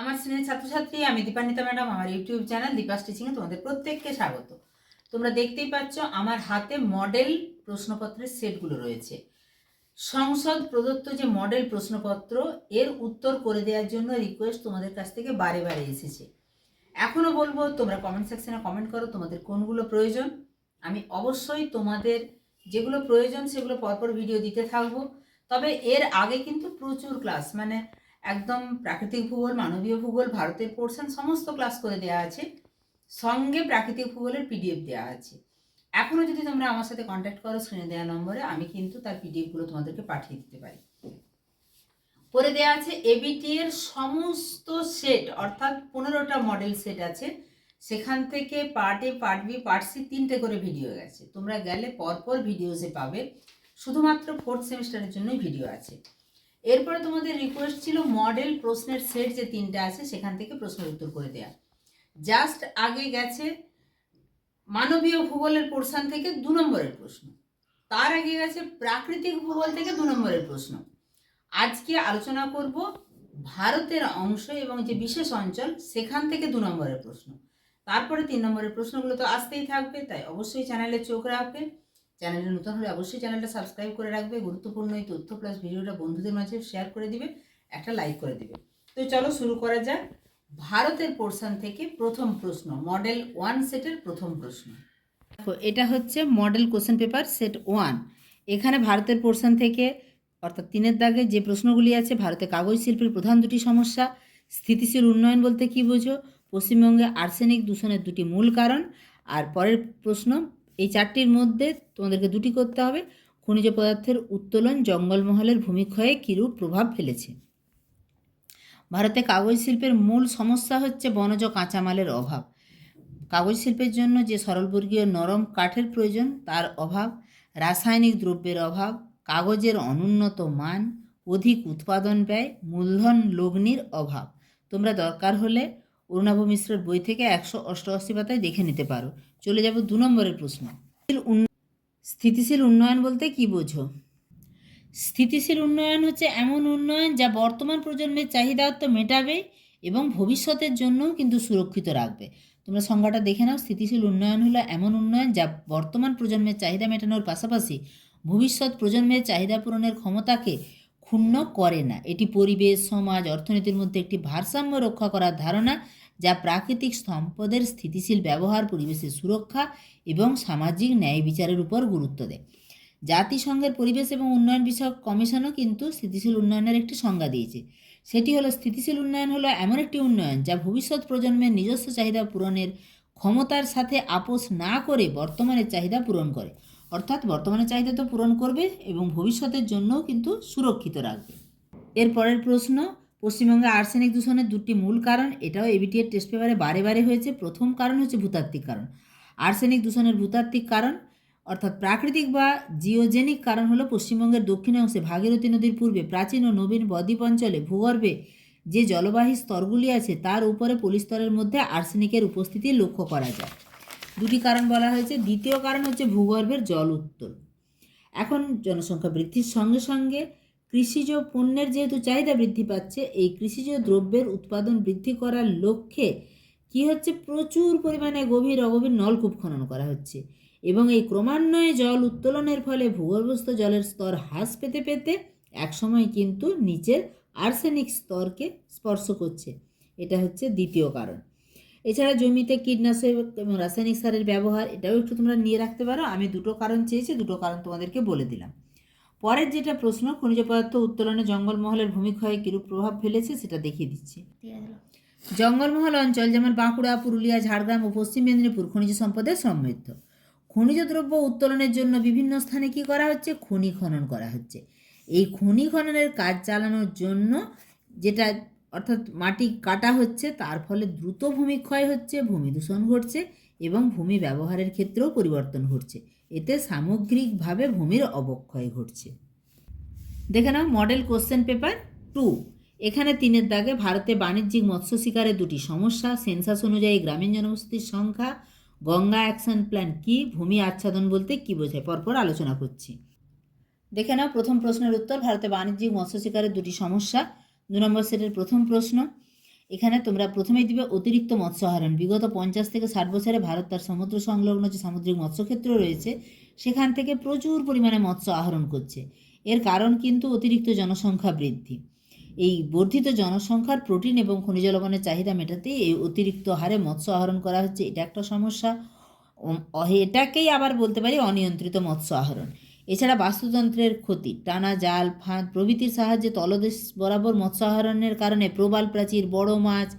আমার শ্রেণির ছাত্রছাত্রী, আমি দীপান্বিতা ম্যাডাম, আমার ইউটিউব চ্যানেল দীপাস টিচিংয়ে তোমাদের প্রত্যেককে স্বাগত। তোমরা দেখতেই পাচ্ছ, আমার হাতে মডেল প্রশ্নপত্রের সেটগুলো রয়েছে। সংসদ প্রদত্ত যে মডেল প্রশ্নপত্র, এর উত্তর করে দেওয়ার জন্য রিকোয়েস্ট তোমাদের কাছ থেকে বারে বারে এসেছে। এখনও বলব, তোমরা কমেন্ট সেকশানে কমেন্ট করো, তোমাদের কোনগুলো প্রয়োজন। আমি অবশ্যই তোমাদের যেগুলো প্রয়োজন, সেগুলো পরপর ভিডিও দিতে থাকব। তবে এর আগে কিন্তু প্রচুর ক্লাস মানে একদম প্রাকৃতিক ভূগোল, মানবীয় ভূগোল, ভারতের পোর্শন সমস্ত ক্লাস করে দেওয়া আছে। সঙ্গে প্রাকৃতিক ভূগোলের পিডিএফ দেওয়া আছে। এখনও যদি তোমরা আমার সাথে কন্ট্যাক্ট করো স্ক্রিনে দেওয়া নম্বরে, আমি কিন্তু তার পিডিএফগুলো তোমাদেরকে পাঠিয়ে দিতে পারি। পরে দেওয়া আছে এবিটি এর সমস্ত সেট অর্থাৎ পনেরোটা মডেল সেট আছে। সেখান থেকে part A part B part C তিনটে করে ভিডিও গেছে। তোমরা গেলে পরপর ভিডিওসে পাবে। শুধুমাত্র ফোর্থ সেমিস্টারের জন্যই ভিডিও আছে। এরপরে তোমাদের রিকোয়েস্ট ছিল মডেল প্রশ্নের সেট যে তিনটা আছে, সেখান থেকে প্রশ্নের উত্তর করে দেয়া। জাস্ট আগে গেছে মানবীয় ভূগোলের পোর্শন থেকে দু নম্বরের প্রশ্ন। তার আগে গেছে প্রাকৃতিক ভূগোল থেকে দু নম্বরের প্রশ্ন। আজকে আলোচনা করব ভারতের অংশ এবং যে বিশেষ অঞ্চল, সেখান থেকে দু নম্বরের প্রশ্ন। তারপরে তিন নম্বরের প্রশ্নগুলো তো আসতেই থাকবে, তাই অবশ্যই চ্যানেলে চোখ রাখবে। চ্যানেলে নতুন হলে অবশ্যই চ্যানেলটা সাবস্ক্রাইব করে রাখবে, গুরুত্বপূর্ণ এই তথ্য প্লাস ভিডিওটা বন্ধুদের মাঝে শেয়ার করে দিবে, একটা লাইক করে দিবে। তো চলো শুরু করা যাক। ভারতের পোর্শন থেকে প্রথম প্রশ্ন মডেল ওয়ান সেটের প্রথম প্রশ্ন। দেখো, এটা হচ্ছে model question paper set one এখানে ভারতের পোর্শন থেকে, অর্থাৎ তিনের দাগে যে প্রশ্নগুলি আছে, ভারতে কাগজ শিল্পের প্রধান দুটি সমস্যা, স্থিতিশীল উন্নয়ন বলতে কী বোঝো? পশ্চিমবঙ্গে আর্সেনিক দূষণের দুটি মূল কারণ, আর পরের প্রশ্ন এই চারটির মধ্যে তোমাদেরকে দুটি করতে হবে। খনিজ পদার্থের উত্তোলন জঙ্গলমহলের ভূমিক্ষয়ে কিরূপ প্রভাব ফেলেছে? ভারতে কাগজ শিল্পের মূল সমস্যা হচ্ছে বনজ কাঁচামালের অভাব। কাগজ শিল্পের জন্য যে সরলবর্গীয় নরম কাঠের প্রয়োজন, তার অভাব, রাসায়নিক দ্রব্যের অভাব, কাগজের অনুন্নত মান, অধিক উৎপাদন ব্যয়, মূলধন লগ্নির অভাব। তোমরা দরকার হলে অরুণাভ মিশ্রের বই থেকে একশো অষ্টআশি পাতায় দেখে নিতে পারো। চলে যাব দু নম্বরের প্রশ্ন। স্থিতিশীল উন্নয়ন বলতে কি বোঝো? স্থিতিশীল উন্নয়ন হচ্ছে এমন উন্নয়ন যা বর্তমান প্রজন্মের চাহিদা তো মেটাবে এবং ভবিষ্যতের জন্যও কিন্তু সুরক্ষিত রাখবে। তোমরা সংজ্ঞাটা দেখে নাও। স্থিতিশীল উন্নয়ন হলো এমন উন্নয়ন যা বর্তমান প্রজন্মের চাহিদা মেটানোর পাশাপাশি ভবিষ্যৎ প্রজন্মের চাহিদা পূরণের ক্ষমতাকে ক্ষুণ্ণ করে না। এটি পরিবেশ, সমাজ, অর্থনীতির মধ্যে একটি ভারসাম্য রক্ষা করার ধারণা যা প্রাকৃতিক সম্পদের স্থিতিশীল ব্যবহার, পরিবেশের সুরক্ষা এবং সামাজিক ন্যায় বিচারের উপর গুরুত্ব দেয়। জাতিসংঘের পরিবেশ এবং উন্নয়ন বিষয়ক কমিশনও কিন্তু স্থিতিশীল উন্নয়নের একটি সংজ্ঞা দিয়েছে। সেটি হলো, স্থিতিশীল উন্নয়ন হলো এমন একটি উন্নয়ন যা ভবিষ্যৎ প্রজন্মের নিজস্ব চাহিদা পূরণের ক্ষমতার সাথে আপোষ না করে বর্তমানের চাহিদা পূরণ করে। অর্থাৎ বর্তমানের চাহিদা তো পূরণ করবে এবং ভবিষ্যতের জন্যও কিন্তু সুরক্ষিত রাখবে। এর পরের প্রশ্ন পশ্চিমবঙ্গে আর্সেনিক দূষণের দুটি মূল কারণ, এটাও এবিটি এর টেস্ট পেপারে বারে বারে হয়েছে। প্রথম কারণ হচ্ছে ভূতাত্ত্বিক কারণ। আর্সেনিক দূষণের ভূতাত্ত্বিক কারণ, অর্থাৎ প্রাকৃতিক বা জিওজেনিক কারণ হলো পশ্চিমবঙ্গের দক্ষিণে অংশে ভাগীরথী নদীর পূর্বে প্রাচীন ও নবীন বদ্বীপ অঞ্চলে ভূগর্ভে যে জলবাহী স্তরগুলি আছে, তার উপরে পলিস্তরের মধ্যে আর্সেনিকের উপস্থিতি লক্ষ্য করা যায়। দুটি কারণ বলা হয়েছে। দ্বিতীয় কারণ হচ্ছে ভূগর্ভের জল উত্তোল এখন জনসংখ্যা বৃদ্ধির সঙ্গে সঙ্গে কৃষিজ পণ্যের যেহেতু চাহিদা বৃদ্ধি পাচ্ছে, এই কৃষিজ দ্রব্যের উৎপাদন বৃদ্ধি করার লক্ষ্যে কি হচ্ছে? প্রচুর পরিমাণে গভীর অগভীর নলকূপ খনন করা হচ্ছে এবং এই ক্রমান্বয়ে জল উত্তোলনের ফলে ভূগর্ভস্থ জলের স্তর হ্রাস পেতে পেতে একসময় কিন্তু নিচের আর্সেনিক স্তরকে স্পর্শ করছে। এটা হচ্ছে দ্বিতীয় কারণ। এছাড়া জমিতে কীটনাশক এবং রাসায়নিক সারের ব্যবহার, এটাও একটু তোমরা নিয়ে রাখতে পারো। আমি দুটো কারণ চেয়েছি, দুটো কারণ তোমাদেরকে বলে দিলাম। পরের যেটা প্রশ্ন খনিজ পদার্থ উত্তোলনে জঙ্গলমহলের ভূমিক্ষয়ে কিরূপ প্রভাব ফেলেছে সেটা দেখিয়ে দিচ্ছি। জঙ্গলমহল অঞ্চল যেমন বাঁকুড়া পুরুলিয়া ঝাড়গ্রাম ও পশ্চিম মেদিনীপুর খনিজ সম্পদে সমৃদ্ধ। খনিজ দ্রব্য উত্তোলনের জন্য বিভিন্ন স্থানে কি করা হচ্ছে? খনি খনন করা হচ্ছে। এই খনি খননের কাজ চালানোর জন্য যেটা অর্থাৎ মাটি কাটা হচ্ছে তার ফলে দ্রুত ভূমিক্ষয় হচ্ছে ভূমি দূষণ ঘটছে এবং ভূমি ব্যবহারের ক্ষেত্রেও পরিবর্তন ঘটছে। এতে সামগ্রিকভাবে ভূমির অবক্ষয় ঘটছে। দেখে নাও মডেল কোশ্চেন পেপার টু এখানে তিনের দাগে ভারতে বাণিজ্যিক মৎস্য শিকারের দুটি সমস্যা। সেন্সাস অনুযায়ী গ্রামীণ জনবসতির সংখ্যা, গঙ্গা অ্যাকশন প্ল্যান কি, ভূমি আচ্ছাদন বলতে কি বোঝায়, পরপর আলোচনা করছি। দেখে নাও, প্রথম প্রশ্নের উত্তর, ভারতে বাণিজ্যিক মৎস্য শিকারের দুটি সমস্যা। দু নম্বর সেটের প্রথম প্রশ্ন এখানে তোমরা প্রথমেই দিবে অতিরিক্ত মৎস্য আহরণ বিগত পঞ্চাশ থেকে ষাট বছরে ভারত তার সমুদ্র সংলগ্ন যে সামুদ্রিক মৎস্যক্ষেত্র রয়েছে, সেখান থেকে প্রচুর পরিমাণে মৎস্য আহরণ করছে। এর কারণ কিন্তু অতিরিক্ত জনসংখ্যা বৃদ্ধি। এই বর্ধিত জনসংখ্যার প্রোটিন এবং খনিজ লবণের চাহিদা মেটাতে এই অতিরিক্ত হারে মৎস্য আহরণ করা হচ্ছে। এটা একটা সমস্যা। এটাকেই আবার বলতে পারি অনিয়ন্ত্রিত মৎস্য আহরণ। এছাড়া বাস্তুতন্ত্রের ক্ষতি, টানা জাল, ফাঁদ প্রভৃতির সাহায্যে তলদেশ বরাবর মৎস্য আহরণের কারণে প্রবাল প্রাচীর, বড় মাছ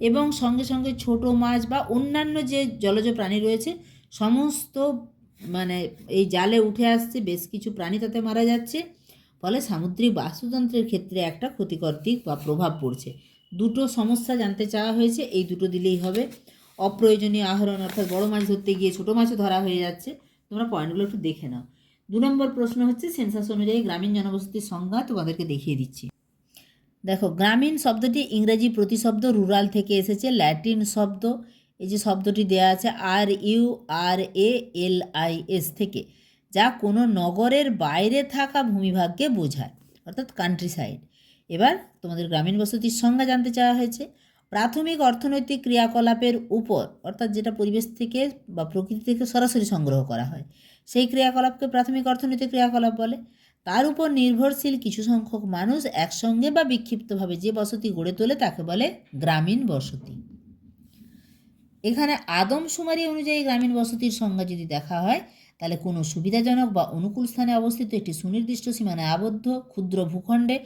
এবং সঙ্গে সঙ্গে ছোট মাছ বা অন্যান্য যে জলজ প্রাণী রয়েছে, সমস্ত মানে এই জালে উঠে আসছে, বেশ কিছু প্রাণী তাতে মারা যাচ্ছে। ফলে সামুদ্রিক বাস্তুতন্ত্রের ক্ষেত্রে একটা ক্ষতিকর দিক বা প্রভাব পড়ছে। দুটো সমস্যা জানতে চাওয়া হয়েছে, এই দুটো দিলেই হবে। অপ্রয়োজনীয় আহরণ অর্থাৎ বড় মাছ ধরতে গিয়ে ছোটো মাছও ধরা হয়ে যাচ্ছে। তোমরা পয়েন্টগুলো একটু দেখে নাও। দু নম্বর প্রশ্ন হচ্ছে সেন্সাস অনুযায়ী গ্রামীণ জনবসতির সংজ্ঞা তোমাদেরকে দেখিয়ে দিচ্ছি। দেখো, গ্রামীণ শব্দটি ইংরেজি প্রতিশব্দ রুরাল থেকে এসেছে, ল্যাটিন শব্দ, এই যে শব্দটি দেয়া আছে R U R A L I S থেকে, যা কোনো নগরের বাইরে থাকা ভূমিভাগকে বোঝায়, অর্থাৎ কান্ট্রি সাইড এবার তোমাদের গ্রামীণ বসতির সংজ্ঞা জানতে চাওয়া হয়েছে প্রাথমিক অর্থনৈতিক ক্রিয়াকলাপের উপর, অর্থাৎ যেটা পরিবেশ থেকে বা প্রকৃতি থেকে সরাসরি সংগ্রহ করা হয়, সেই ক্রিয়াকলাপকে প্রাথমিক অর্থনৈতিক ক্রিয়াকলাপ বলে। তার উপর নির্ভরশীল কিছু সংখ্যক মানুষ একসঙ্গে বা বিক্ষিপ্তভাবে যে বসতি গড়ে তোলে তাকে বলে গ্রামীণ বসতি। এখানে আদমশুমারি অনুযায়ী গ্রামীণ বসতির সংজ্ঞা যদি দেখা হয়, তাহলে কোনো সুবিধাজনক বা অনুকূল স্থানে অবস্থিত একটি সুনির্দিষ্ট সীমানায় আবদ্ধ, ক্ষুদ্র ভূখণ্ডে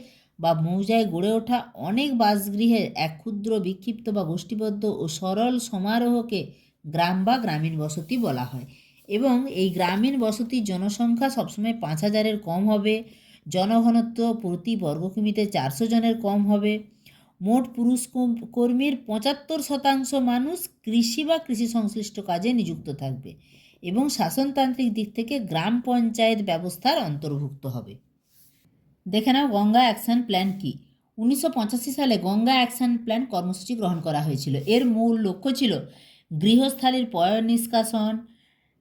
বা মৌজায় গড়ে ওঠা অনেক বাসগৃহের এক ক্ষুদ্র বিক্ষিপ্ত বা গোষ্ঠীবদ্ধ ও সরল সমারোহকে গ্রাম বা গ্রামীণ বসতি বলা হয়। এবং এই গ্রামীণ বসতির জনসংখ্যা সবসময় পাঁচ হাজারের কম হবে, জনঘনত্ব প্রতি বর্গকিমিতে চারশো জনের কম হবে। মোট পুরুষ কর্মীর পঁচাত্তর শতাংশ মানুষ কৃষি বা কৃষি সংশ্লিষ্ট কাজে নিযুক্ত থাকবে এবং শাসনতান্ত্রিক দিক থেকে গ্রাম পঞ্চায়েত ব্যবস্থার অন্তর্ভুক্ত হবে। দেখে নাও গঙ্গা অ্যাকশন প্ল্যান কি। উনিশশো সালে গঙ্গা অ্যাকশন প্ল্যান কর্মসূচি গ্রহণ করা হয়েছিল। এর মূল লক্ষ্য ছিল গৃহস্থালির পয় নিষ্কাশন,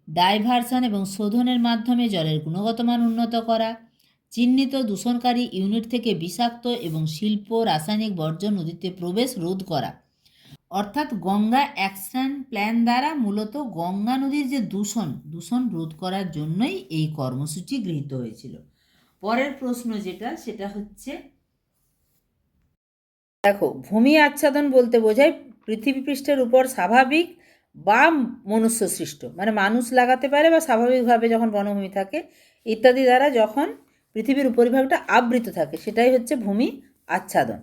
ডাইভারশন এবং শোধনের মাধ্যমে জলের গুণগত মান উন্নত করা, চিহ্নিত দূষণকারী ইউনিট থেকে বিষাক্ত এবং শিল্প রাসায়নিক বর্জ্য নদীতে প্রবেশ রোধ করা। অর্থাৎ গঙ্গা অ্যাকশন প্ল্যান দ্বারা মূলত গঙ্গা নদীর যে দূষণ দূষণ রোধ করার জন্যই এই কর্মসূচি গৃহীত হয়েছিল। পরের প্রশ্ন যেটা, সেটা হচ্ছে দেখো, ভূমি আচ্ছাদন বলতে বোঝায় পৃথিবী পৃষ্ঠের উপর স্বাভাবিক বা মনুষ্য সৃষ্ট। মানে মানুষ লাগাতে পারে বা স্বাভাবিকভাবে যখন বনভূমি থাকে, ইত্যাদি দ্বারা যখন পৃথিবীর উপরিভাগটা আবৃত থাকে, সেটাই হচ্ছে ভূমি আচ্ছাদন।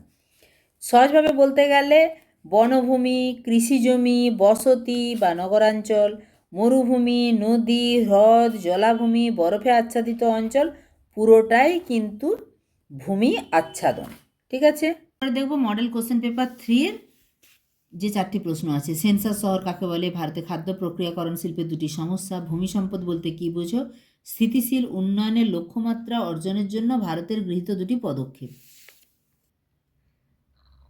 সহজভাবে বলতে গেলে বনভূমি কৃষিজমি বসতি বা নগরাঞ্চল, মরুভূমি, নদী, হ্রদ, জলাভূমি, বরফে আচ্ছাদিত অঞ্চল পুরোটাই কিন্তু ভূমি আচ্ছাদন, ঠিক আছে? এবার দেখব মডেল কোশ্চেন পেপার থ্রি এর যে চারটি প্রশ্ন আছে। সেন্সার শহর কাকে বলে? ভারতে খাদ্য প্রক্রিয়াকরণ শিল্পের দুটি সমস্যা। ভূমি সম্পদ বলতে কী বোঝো? স্থিতিশীল উন্নয়নের লক্ষ্যমাত্রা অর্জনের জন্য ভারতের গৃহীত দুটি পদক্ষেপ।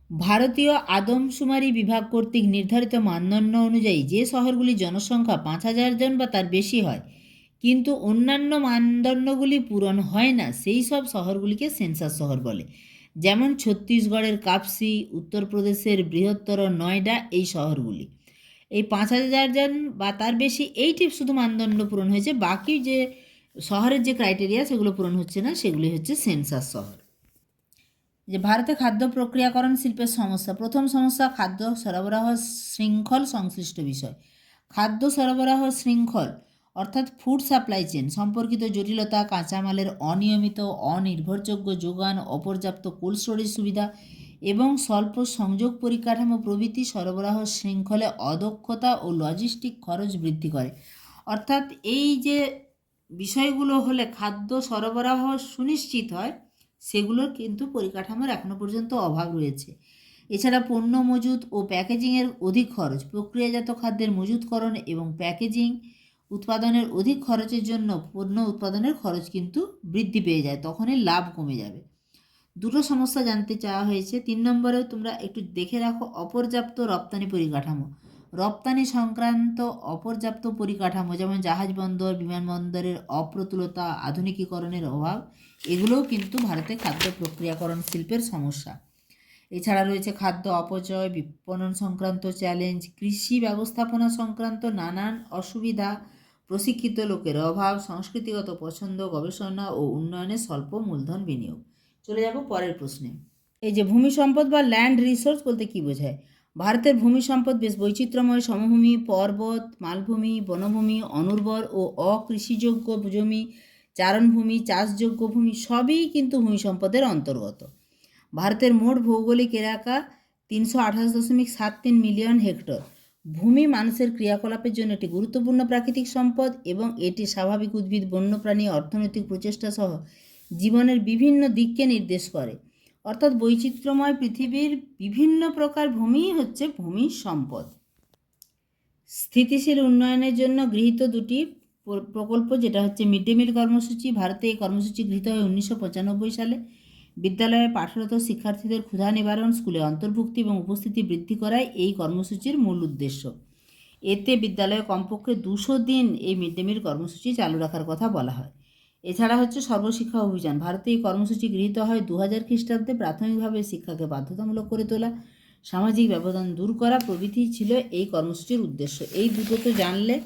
ভারতীয় আদমশুমারি বিভাগ কর্তৃক নির্ধারিত মানদণ্ড অনুযায়ী যে শহরগুলির জনসংখ্যা পাঁচ হাজার জন বা তার বেশি হয় কিন্তু অন্যান্য মানদণ্ডগুলি পূরণ হয় না, সেই সব শহরগুলিকে সেন্সাস শহর বলে। যেমন ছত্তিশগড়ের কাপসি, উত্তরপ্রদেশের বৃহত্তর নয়ডা, এই শহরগুলি। এই পাঁচ হাজার জন বা তার বেশি এইটি শুধু মানদণ্ড পূরণ হয়েছে, বাকি যে শহরের যে ক্রাইটেরিয়া, সেগুলো পূরণ হচ্ছে না, সেগুলি হচ্ছে সেন্সাস শহর। যে ভারতে খাদ্য প্রক্রিয়াকরণ শিল্পের সমস্যা, প্রথম সমস্যা খাদ্য সরবরাহ শৃঙ্খল সংশ্লিষ্ট বিষয়। খাদ্য সরবরাহ শৃঙ্খল অর্থাৎ ফুড সাপ্লাই চেন সম্পর্কিত জটিলতা, কাঁচামালের অনিয়মিত, অনির্ভরযোগ্য যোগান, অপর্যাপ্ত কোল্ড স্টোরেজ সুবিধা এবং স্বল্প সংযোগ পরিকাঠামো প্রভৃতি সরবরাহ শৃঙ্খলে অদক্ষতা ও লজিস্টিক খরচ বৃদ্ধি করে। অর্থাৎ এই যে বিষয়গুলো হলে খাদ্য সরবরাহ সুনিশ্চিত হয়, সেগুলোর কিন্তু পরিকাঠামোর এখনও পর্যন্ত অভাব রয়েছে। এছাড়া পণ্য মজুত ও প্যাকেজিংয়ের অধিক খরচ, প্রক্রিয়াজাত খাদ্যের মজুতকরণ এবং প্যাকেজিং উৎপাদনের অধিক খরচের জন্য পণ্য উৎপাদনের খরচ কিন্তু বৃদ্ধি পেয়ে যায়, তখনই লাভ কমে যাবে। দুটো সমস্যা জানতে চাওয়া হয়েছে। তিন নম্বরেও তোমরা একটু দেখে রাখো, অপর্যাপ্ত রপ্তানি পরিকাঠামো। রপ্তানি সংক্রান্ত অপর্যাপ্ত পরিকাঠামো, যেমন জাহাজ বন্দর বিমানবন্দরের অপ্রতুলতা, আধুনিকীকরণের অভাব, এগুলোও কিন্তু ভারতে খাদ্য প্রক্রিয়াকরণ শিল্পের সমস্যা। এছাড়া রয়েছে খাদ্য অপচয়, বিপণন সংক্রান্ত চ্যালেঞ্জ কৃষি ব্যবস্থাপনা সংক্রান্ত নানান অসুবিধা প্রশিক্ষিত লোকের অভাব, সংস্কৃতিগত পছন্দ, গবেষণা ও উন্নয়নে স্বল্প মূলধন বিনিয়োগ। চলে যাব পরের প্রশ্নে। এই যে ভূমি সম্পদ বা ল্যান্ড রিসোর্স বলতে কি বোঝায়? ভারতের ভূমি সম্পদ বেশ বৈচিত্র্যময়। সমভূমি, পর্বত, মালভূমি, বনভূমি, অনুর্বর ও অকৃষিযোগ্য জমি, চারণভূমি, চাষযোগ্য ভূমি সবই কিন্তু ভূমি সম্পদের অন্তর্গত। ভারতের মোট ভৌগোলিক এলাকা তিনশো আঠাশ দশমিক সাত তিন মিলিয়ন হেক্টর। ভূমি মানুষের ক্রিয়াকলাপের জন্য একটি গুরুত্বপূর্ণ প্রাকৃতিক সম্পদ এবং এটি স্বাভাবিক উদ্ভিদ, বন্যপ্রাণী, অর্থনৈতিক প্রচেষ্টা সহ জীবনের বিভিন্ন দিককে নির্দেশ করে। অর্থাৎ বৈচিত্র্যময় পৃথিবীর বিভিন্ন প্রকার ভূমিই হচ্ছে ভূমি সম্পদ। স্থিতিশীল উন্নয়নের জন্য গৃহীত দুটি প্রকল্প, যেটা হচ্ছে মিড ডে মিল কর্মসূচি, ভারতে এই কর্মসূচি গৃহীত হয় উনিশশো পঁচানব্বই সালে। বিদ্যালয়ে পাঠরত শিক্ষার্থীদের ক্ষুধা নিবারণ, স্কুলে অন্তর্ভুক্তি এবং উপস্থিতি বৃদ্ধি করাই এই কর্মসূচির মূল উদ্দেশ্য। এতে বিদ্যালয়ে কমপক্ষে দুশো দিন এই মিড ডে মিল কর্মসূচি চালু রাখার কথা বলা হয়। এছাড়া হচ্ছে সর্বশিক্ষা অভিযান। ভারতে এই কর্মসূচি গৃহীত হয় দু হাজার খ্রিস্টাব্দে। প্রাথমিকভাবে শিক্ষাকে বাধ্যতামূলক করে তোলা, সামাজিক ব্যবধান দূর করা প্রভৃতি ছিল এই কর্মসূচির উদ্দেশ্য। এই দুটো তো জানলে।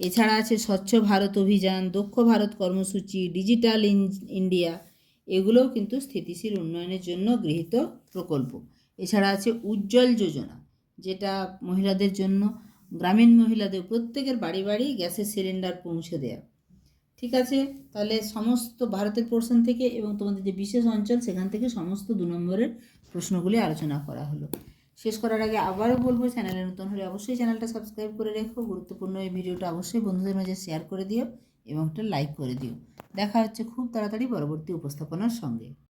এছাড়া আছে স্বচ্ছ ভারত অভিযান, দক্ষ ভারত কর্মসূচি, ডিজিটাল ইন- ইন্ডিয়া এগুলোও কিন্তু স্থিতিশীল উন্নয়নের জন্য গৃহীত প্রকল্প। এছাড়া আছে উজ্জ্বল যোজনা, যেটা মহিলাদের জন্য, গ্রামীণ মহিলাদের প্রত্যেকের বাড়ি বাড়ি গ্যাসের সিলিন্ডার পৌঁছে দেয়া। ঠিক আছে? তাহলে সমস্ত ভারতের পোর্শন থেকে এবং তোমাদের যে বিশেষ অঞ্চল, সেখান থেকে সমস্ত দু নম্বরের প্রশ্নগুলি আলোচনা করা হলো। শেষ করার আগে আবারও বলব, চ্যানেলে নতুন হলে অবশ্যই চ্যানেলটা সাবস্ক্রাইব করে রেখো। গুরুত্বপূর্ণ এই ভিডিওটা অবশ্যই বন্ধুদের মাঝে শেয়ার করে দিও। এবং একটা লাইক করে দিও। দেখা হচ্ছে খুব তাড়াতাড়ি পরবর্তী উপস্থাপনার সঙ্গে।